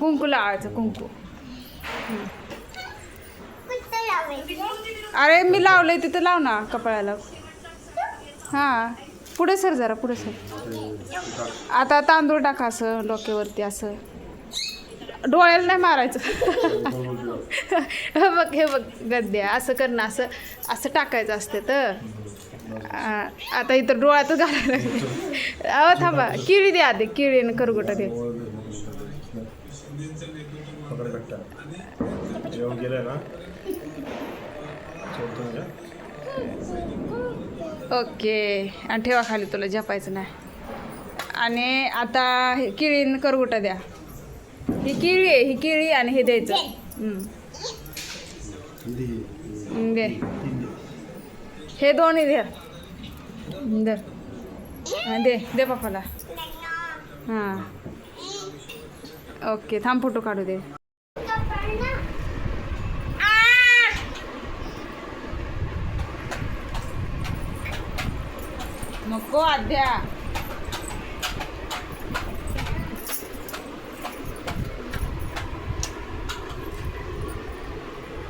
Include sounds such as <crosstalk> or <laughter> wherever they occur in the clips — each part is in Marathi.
कुंकू. लावायचं कुंकू. अरे मी लावलंय तिथं लाव ना कपाळाला. हां पुढे सर जरा पुढे सर. आता तांदूळ टाका असं डोक्यावरती असं. डोळ्याला नाही मारायचं. <laughs> हे बघ हे बघ गद्या. असं करणं असं असं टाकायचं असते तर. आता इथं डोळ्यातच घालायला लागले. अहो थांबा. किळी दे आधी. किळीनं करगोटा दे पकड कट्टा येऊन गेलाय ना सोडतो घ्या ओके. आणि ठेवा खाली तुला जपायचं नाही. आणि आता हे किळीनं करगोटा द्या. ही किळी आहे ही किळी आणि हे द्यायचं. दे. हे दोन्ही द्या. दर. दे दे पप्पाला. हां. ओके थांब फोटो काढू दे. नको आद्या.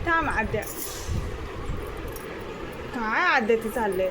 थांब आद्या. काय आद्या ते चाललंय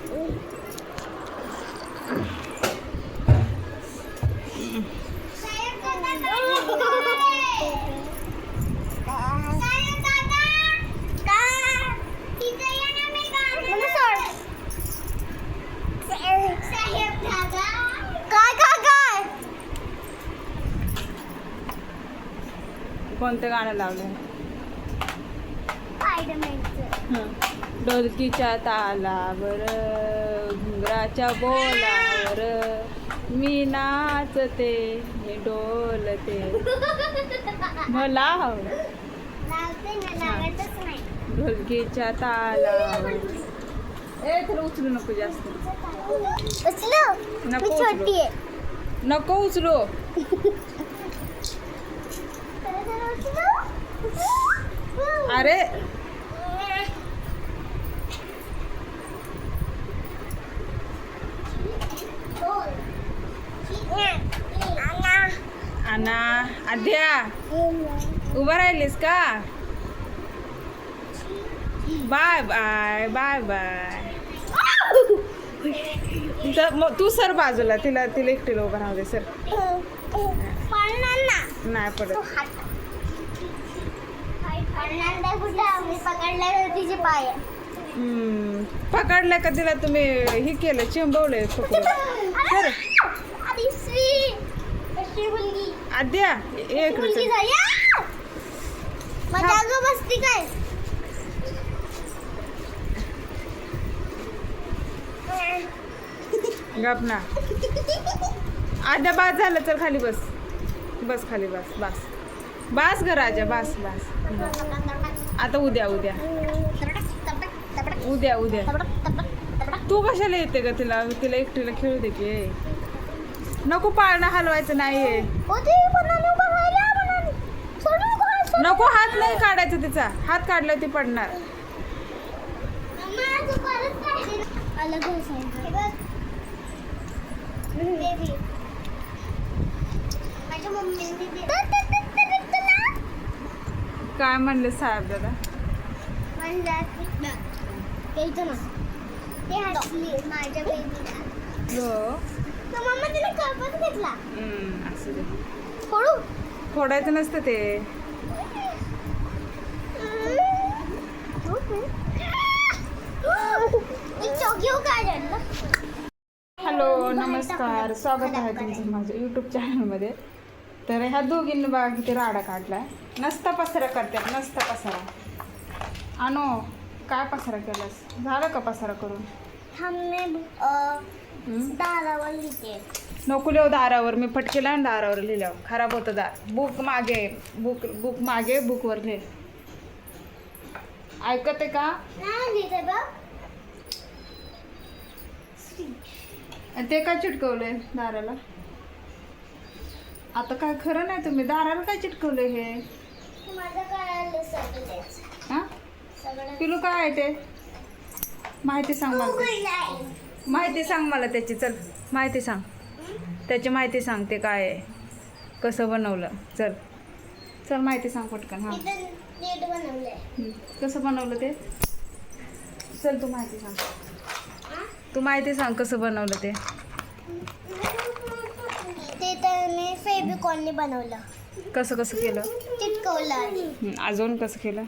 कोणतं गाणं लावलं ढोलकीच्या तालावर घुंगराच्या बोलावर मी नाचते मी डोलते. मला ढोलकीच्या तालावर. ए उचलू नको जास्त. उचलो. नको उचलू. नको उचलू. <laughs> अरे. आणा आद्या उभा राहिलीस का? Bye bye bye bye. मग तू सर बाजूला तिला तिला एकटीला उभं राहू दे सर. नाही पडत. नाही कुठं मी पकडला तिचे पाय हम्म, पकडलं का तिला तुम्ही हे केलं चिंबवलंय पकडून सर अरे श्री कशी मुलगी. आद्या एक मुलगी झाली आ! माझ्या अगं बसती काय? गप ना. आद्या बास झालं चल खाली बस. बस खाली बस बस. बास ग राजा बास बास. आता उद्या उद्या. उद्या उद्या. तू कशाला येते ग तिला? तिला एकटीला खेळू दे की. नको पाळणं हलवायचं नाहीये. नको हात नाही काढायचा तिचा. हात काढला ती पडणार. माझ्या मम्मी काय म्हणले साहेब दादा? माझ्या बेबीला हो. फोडायचं नसतं ते. आणलं हॅलो नमस्कार. स्वागत आहे तुमचं माझ्या यूट्यूब चॅनलमध्ये तर ह्या दोघींनी बघा किती राडा काढलाय. नसता पसारा करतात नसता पसारा. आणो काय पसारा केलास? झालं का पसारा करून? दारावर लिहिते. नको लिहू दारावर मी फटकेला आणि दारावर लिहिल्यावर. खराब होतं दार. बुक मागे बुक बुक मागे बुकवर लिह. ऐकते का? बघ. आणि ते काय चिटकवलंय दाराला? आता काय खरं नाही तुम्ही दाराला काय चिटकवलंय हे? माझं सगळं. हा? सगळं. पिलू काय आहे ते? माहिती सांग मला. माहिती सांग मला त्याची चल. माहिती सांग. त्याची माहिती सांग ते काय आहे? कसं बनवलं? चल. चल माहिती सांग पटकन हां. इथं नीट बनवलंय. कसं बनवलं ते? चल तू माहिती सांग. हा? तू माहिती सांग कसं बनवलं ते. ते तर मी फेबिकॉनने बनवलं. कसं कसं केलं? चिटकवलं हं, अजून कसं केलं?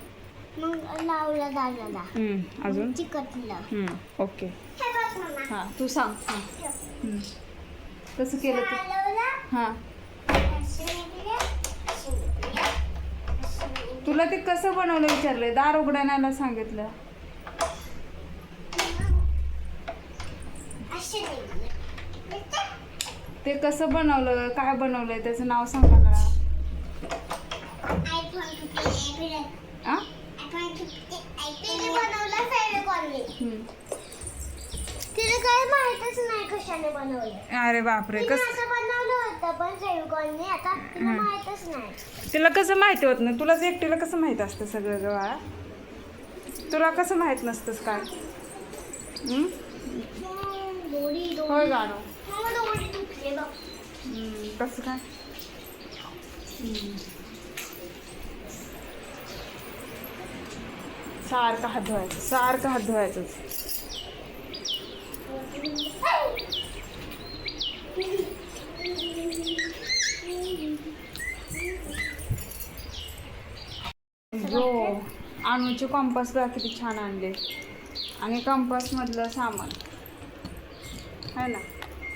मग लावलं दादाला. हं, अजून? चिकटलं. हं, ओके. हे बघ मामा. हां तू सांग हां. हं. कसं केलं तू? लावलं. हां. अशी निघली, अशी निघली, अशी निघली. तुला ते कसं बनवलं विचारलंय? दार उघडायला सांगितलं. अशी निघली. ते कसं बनवलं काय बनवलंय त्याचं नाव सांग मला iPhone 15 आ? iPhone 15 तिने बनवलं फेविकॉनने हं. तिला काय माहितच नाही कशाने बनवलं. अरे बापरे कस तिला. माहितच नाही. तिला कसं माहिती होत नाही? तुलाच एकटीला कसं माहीत असतं सगळं ग? बाळा तुला कसं माहीत नसतंस काय? होय गाणं तुटली बघ हं, कसं काय हं. सारखं हात धुवायचं सारखं हात धुवायचं जो अनुचे कॉम्पास बघा किती छान आणले आणि कंपासमधलं सामान आहे ना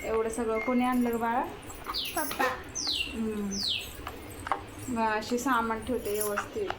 एवढं सगळं कोणी आणलं बाळा? पप्पा. अशी सामान ठेवते व्यवस्थित.